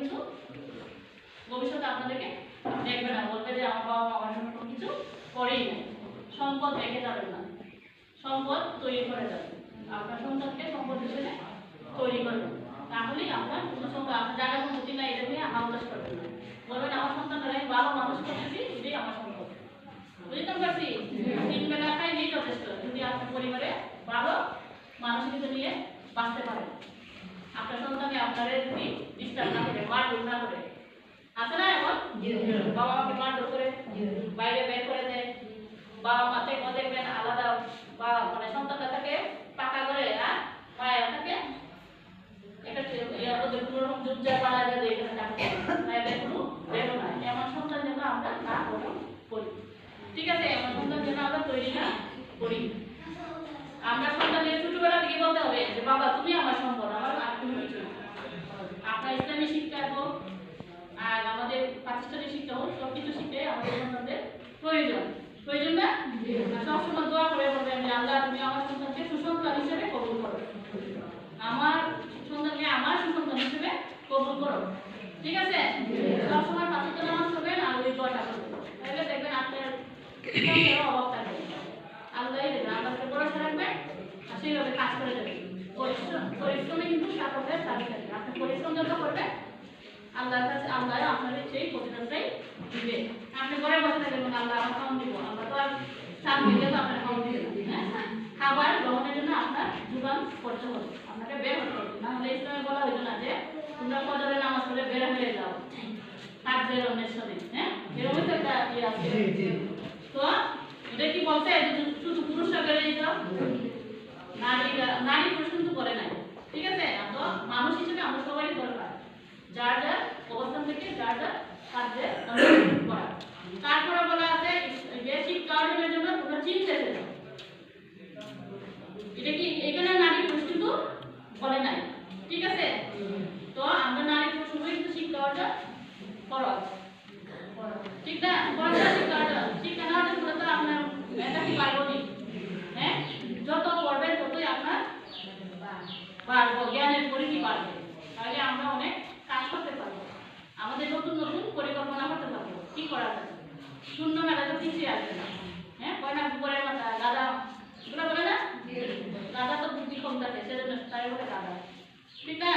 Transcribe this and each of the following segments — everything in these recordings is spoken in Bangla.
কিন্তু ভবিষ্যতে আপনাদেরকে দেখবে না বলবে যে আমার বাবা মা আমার জন্য কোনো কিছু করেই না সম্পদ রেখে যাবেন না। সম্পদ তৈরি করে যাবেন। আপনার সন্তানকে সম্পদ হিসেবে তৈরি করবেন। তাহলেই আপনার কোনো সম্পদ আপনার জায়গা সম্পত্তি না এটা নিয়ে হাউলাস করবেন না। বলবেন, আমার সন্তানরা আমি ভালো মানুষ করতেছি, এটাই আমার সম্পদ। বুঝতে পারছি? তিন বেলা খাইলেই যথেষ্ট। যদি আপনার পরিবারে ভালো মানসিকতা নিয়ে বাঁচতে পারেন। আপনার সন্তানকে আপনারা যদি ডিস্টার্ব না করে মারধর না করে। আছে না এখন? বাবা মাকে মারধর করে, বাইরে বের করে দেয়। বাবা মা থেকে দেখবেন আলাদা বা মানে সন্তানটা থাকে, পাকা করে আর মায়ের থাকে। এটা সন্তান যেন আমরা ঠিক আছে আমরা তৈরি না করি। সন্তানের ছোটবেলা থেকে বলতে হবে যে, বাবা, তুমি আমার সম্পদ আমার আর কোনো কিছু না। আপনার ইসলামী শিক্ষা হোক আর আমাদের পাকিস্তানি শিক্ষা হোক সব কিছু শিখতে আমাদের সন্তানদের প্রয়োজন। প্রয়োজন না? সবসময় দোয়া করে বলবেন যে, আল্লাহ, তুমি আমার সন্তানকে সুসন্তান হিসেবে কবুল করো। আমার সন্তানকে আমার সুসন্তান হিসেবে কবুল করো। ঠিক আছে? সবসময় পাঁচটা নামাজ করবেন আর ওই দোয়াটা করবেন। তাহলে দেখবেন আপনার অভাব থাকবে। দেবে। আল্লাহকে ভরসা রাখবেন আর সেইভাবে কাজ করে যাবেন। পরিশ্রম পরিশ্রমে কিন্তু সাফল্যের চাবি থাকে। আপনি পরিশ্রম যত করবেন আল্লাহর কাছে আল্লাহ আপনার সেই প্রতিদানটাই দিবে। আপনি ঘরে বসে থাকবেন মানে আল্লাহ আমার খাওয়ান দিব। আল্লাহ তো আর চাপ দিলে তো আপনার দিবে না হ্যাঁ? খাবার গ্রহণের জন্য আপনার যোগান করতে হবে আপনাকে বের হতে হবে। না হলে ইসলামে বলা হইতো না যে তোমরা ফজরে নামাজ পড়ে বের হয়ে যাও হাত বের অন্বেষণে হ্যাঁ? এরকমই তো একটা ইয়ে আছে। তো এটা কি বলছে? শুধু পুরুষরা বেড়ে যেত নারীরা নারী পুরুষ কিন্তু করে নাই ঠিক আছে? তো মানুষ হিসেবে আমরা সবাই দরকার যার যার তারপরে বলা আছে শিক্ষা অর্জনের জন্য তোমরা চিনতে এটা কি এখানে নারী পুরুষ কিন্তু বলে নাই, ঠিক আছে? তো আমরা নারী পুরুষ উভয় কিন্তু শিক্ষা অর্জন খরচ ঠিক না পড়াশোনা শিক্ষা অর্জন শিক্ষা না অর্জন করলে তো আপনার এটা কি পারব নি হ্যাঁ যত পড়বেন ততই আপনার পারব জ্ঞানের পরিধি বাড়বে তাহলে আমরা অনেক কাজ করতে পারব আমাদের নতুন নতুন পরিকল্পনা করতে পারব কি করা যায় শূন্য মেলা তো পিছিয়ে আসবে না না উপরের মাথা দাদা এগুলো বলে না? দাদা তো বুদ্ধি কম থাকে, সেজন্য তাই বলে দাদা। ঠিক না?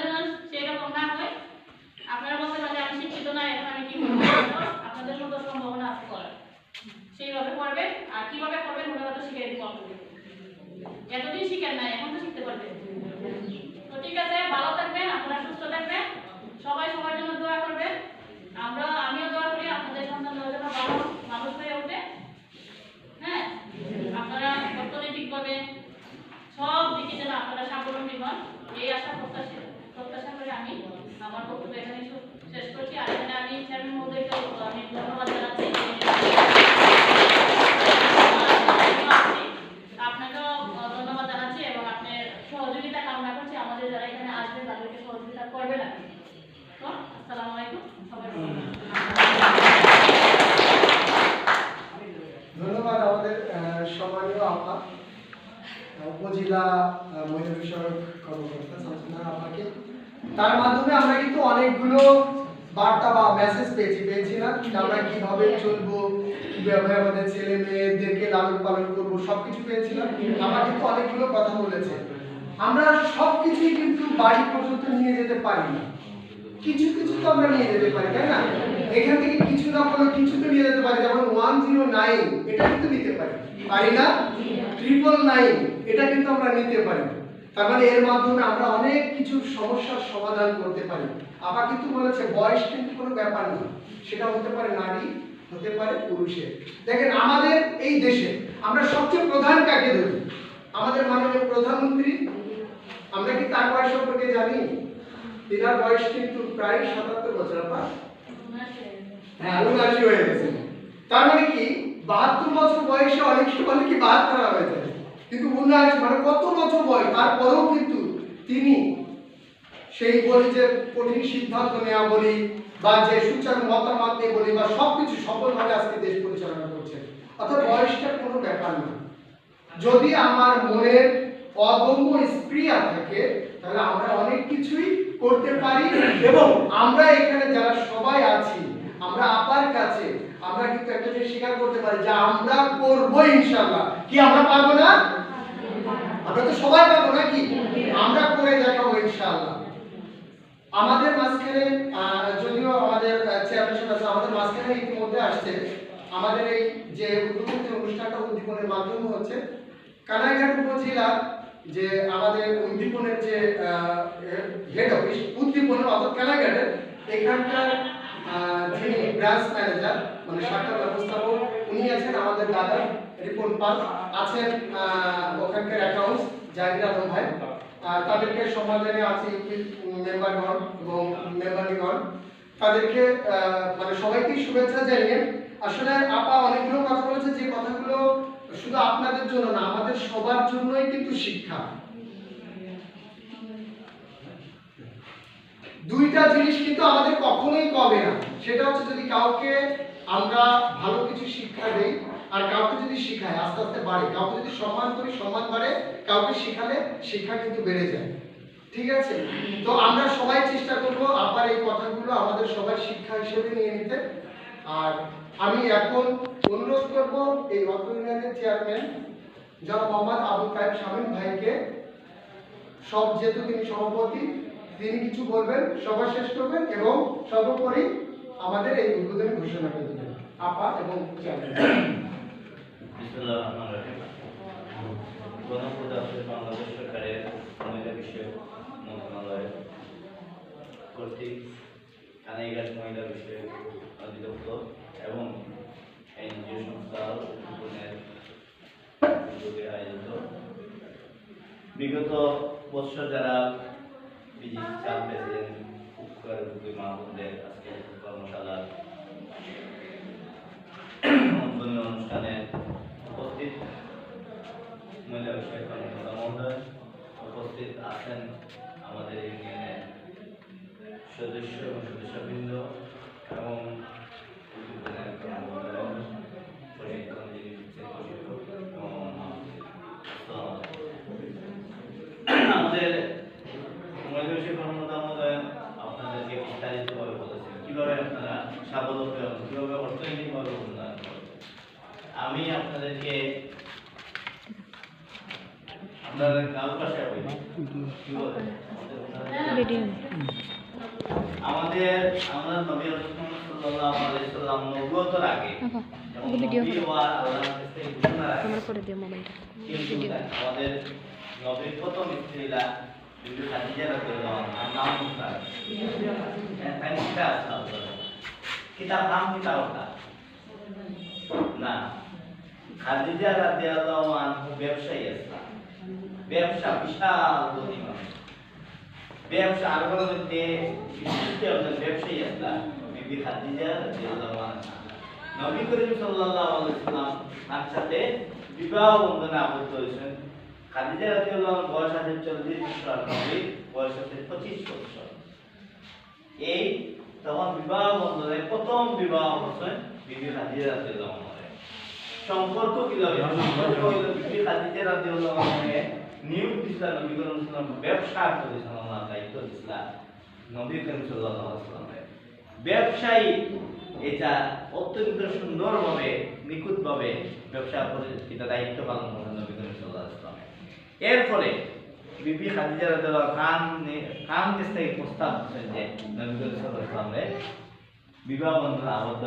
যেন সেই না হয়। আপনারা বলতে পারেন, আমি শিক্ষিত না, এখন আমি কি আপনাদের মতো সম্ভাবনা আছে করার সেইভাবে করবেন, আর কীভাবে করবেন ওনারা তো শিখিয়ে দিব আপনাদের। এতদিন শিখেন না এখন তো শিখতে পারবেন। তো ঠিক আছে, ভালো থাকবেন, আপনারা সুস্থ থাকবেন। সবাই সবার জন্য দোয়া করবেন। আমরা আমিও দোয়া করি আপনাদের সন্তানরা যেন ভালো মানুষ হয়ে ওঠে হ্যাঁ আপনারা অর্থনৈতিকভাবে সব দিকে যেন আপনারা স্বাবলম্বী হন এই আশা প্রত্যাশা প্রত্যাশা করে আমি আমার বক্তব্য এখানে শেষ করছি। আর এখানে আমি চেয়ারম্যান মহোদয়কে আমি ধন্যবাদ জানাচ্ছি। আপনাকেও ধন্যবাদ জানাচ্ছি এবং আপনার সহযোগিতা কামনা করছি। আমাদের যারা এখানে আসবে, তাদেরকে সহযোগিতা করবেন আপনি। তো, আসসালামু আলাইকুম। ধন্যবাদ আমাদের সম্মানীয় আপা উপজেলা মহিলা বিষয়ক কর্মকর্তা সামসুন্নাহ আপাকে তার মাধ্যমে আমরা কিন্তু অনেকগুলো বার্তা বা মেসেজ পেয়েছি। পেয়েছি না আমরা কীভাবে চলবো, কীভাবে আমাদের ছেলে মেয়েদেরকে লালন পালন করব, সবকিছু পেয়েছিলাম। আমরা কিন্তু অনেকগুলো কথা বলেছে। আমরা সবকিছুই কিন্তু বাড়ি পর্যন্ত নিয়ে যেতে পারি না কিছু কিছু তো আমরা নিয়ে যেতে পারি, তাই না? এখান থেকে কিছু না কিছু তো নিয়ে যেতে পারি। যেমন ওয়ান জিরো নাইন এটা কিন্তু নিতে পারি। পারি না? ট্রিপল নাইন এটা কিন্তু আমরা নিতে পারি। তার মানে এর মাধ্যমে আমরা অনেক কিছু সমস্যার সমাধান করতে পারি। আবার কিন্তু বলেছে, বয়স কিন্তু কোনো ব্যাপার না সেটা হতে পারে নারী, হতে পারে পুরুষের। দেখেন, আমাদের এই দেশে আমরা সবচেয়ে প্রধান কাকে ধরি? আমাদের মাননীয় প্রধানমন্ত্রী? আমরা কি তার বয়স সম্পর্কে জানি? তিনার বয়স কিন্তু প্রায় সাতাত্তর বছর, আপা। হ্যাঁ উনআশি হয়ে গেছে। তার মানে কি? বাহাত্তর বছর বয়সে অনেক বলে কি বাহাত্তর হয়ে যায়। কিন্তু উনআশি মানে কত বছর বয়স? তারপরেও কিন্তু তিনি সেই বলি যে কঠিন সিদ্ধান্ত নেওয়া বলি, বা যে সুচারু মতামত নিয়ে বলি, বা সবকিছু সফলভাবে আজকে দেশ পরিচালনা করছেন। অর্থাৎ বয়সটা কোনো ব্যাপার না। যদি আমার মনের অদম্য স্প্রিয়া থাকে, তাহলে আমরা অনেক কিছুই করতে পারি। এবং আমরা এখানে যারা সবাই আছি, আমরা আপার কাছে আমরা কিন্তু একটা জিনিস স্বীকার করতে পারি যে আমরা করব ইনশাল্লাহ কি আমরা পারব না? আমরা তো সবাই পারব নাকি? আমরা করে দেখাবো ইনশাআল্লাহ। আমাদের মাঝখানে যদিও আমাদের চেয়ারম্যান আছে, আমাদের মাঝখানে ইতিমধ্যে আসছে। আমাদের এই যে উদ্বোধন অনুষ্ঠানটা উদ্দীপনের মাধ্যমে হচ্ছে, কানাইঘাট উপজেলা যে আমাদের উদ্দীপনের যে হেড অফিস উদ্দীপনের অর্থাৎ কানাইঘাটের, এখানকার যিনি ব্রাঞ্চ ম্যানেজার মানে শাখা ব্যবস্থাপক, উনি আছেন আমাদের দাদা পাল, আছেন ওখানকার অ্যাকাউন্টস জাহির আলম ভাই। তাদেরকে সম্মানজনে আছে মেম্বারগণ এবং তাদেরকে মানে সবাইকে শুভেচ্ছা জানিয়ে, আসলে আপা অনেকগুলো কথা বলেছে, যে কথাগুলো শুধু আপনাদের জন্য না, আমাদের সবার জন্যই কিন্তু শিক্ষা। দুইটা জিনিস কিন্তু আমাদের কখনোই কবে না। সেটা হচ্ছে যদি কাউকে আমরা ভালো কিছু শিক্ষা দেই, আর কাউকে যদি শিখাই, আস্তে আস্তে বাড়ে। কাউকে যদি সম্মান করি, সম্মান বাড়ে। কাউকে শেখালে শিক্ষা কিন্তু বেড়ে যায়। ঠিক আছে? তো আমরা সবাই চেষ্টা করব আবার এই কথাগুলো আমাদের সবার শিক্ষা হিসেবে নিয়ে নিতে। আর আমি এখন অনুরোধ করব এই অত্র ইউনিয়নের চেয়ারম্যান, জনাব মোহাম্মদ আবুল কায়েব শামীম ভাইকে, সব যেহেতু তিনি সভাপতি তিনি কিছু বলবেন, সভা শেষ করবেন এবং সর্বোপরি আমাদের এই উদ্বোধনী ঘোষণাটা দিবেন, আপা এবং বাংলাদেশ সরকারের মহিলা বিষয়ক মন্ত্রণালয় কর্তৃক কানাইঘাট মহিলা বিষয়ক অধিদপ্তর এবং এনজিও সংস্থা উদ্যোগে আয়োজিত বিগত বছর যারা চাপ প্রেসিডেন্ট উপকার উদ্যোগী মাহমুদের আজকে কর্মশালার উদ্বোধনী অনুষ্ঠানে উপস্থিত মহিলা বিষয়ক কর্মকর্তা মহোদয় উপস্থিত আছেন আমাদের ইউনিয়নের সদস্য এবং সদস্যবৃন্দ এবং উদ্বোধনের কর্মকর্তা প্রশিক্ষণ যিনি দিচ্ছেন প্রশিক্ষক এবং তো আমাদের মহিলা বিষয়ক কর্মকর্তা মহোদয় আপনাদেরকে বিস্তারিতভাবে বলেছেন কীভাবে আপনারা স্বাবলম্বী হবেন কীভাবে অর্থনৈতিকভাবে উন্নয়ন করবেন আমি আপনাদেরকে? আমাদের আমরা নবী রাসূল সাল্লাল্লাহু আলাইহি সাল্লাম নবুয়তের আগে ভিডিও নবী হওয়ার আল্লাহর কাছ থেকে ঘোষণার আগে আমার করে দিও মোবাইলটা। আমাদের নবীর প্রথম স্ত্রীরা কিন্তু খাদিজা রাদিয়াল্লাহু আনহা নাম হ্যাঁ তাই কিতাব নাম কিতা না। খাদিজা রাদিয়াল্লাহু আনহা ব্যবসায়ী আসলাম ব্যবসা বিশাল ব্যবসা মধ্যে বিশিষ্ট একজন ব্যবসায়ী আসলাম বিবি খাদিজা রাদিয়াল্লাহু আনহা। নবী করিম সাল্লাল্লাহু আলাইহি তার সাথে বিবাহ বন্ধনে আবদ্ধ হয়েছেন। খাদিজা রাদিয়াল্লাহু আনহার বয়স আছে 40 বছর আর নবীর বয়স আছে 25 বছর। এই তখন বিবাহ বন্ধনে প্রথম বিবাহ হচ্ছে বিবি খাদিজা রাদিয়াল্লাহু আনহার সম্পর্ক কীভাবে? নিয়োগ দিছিলেন নবী করিম সাল্লাম ব্যবসার পরিচালনার দায়িত্ব দিছিলেন নবী করিম ব্যবসায়ী এটা অত্যন্ত সুন্দরভাবে, নিখুঁতভাবে ব্যবসা পরিচিতা দায়িত্ব পালন করেন নবী করিম এর। ফলে বিবি খাদিজা রাদিয়াল্লাহু খান খান কাছ প্রস্তাব দিচ্ছেন যে নবী করিম বিবাহ বন্ধনে আবদ্ধ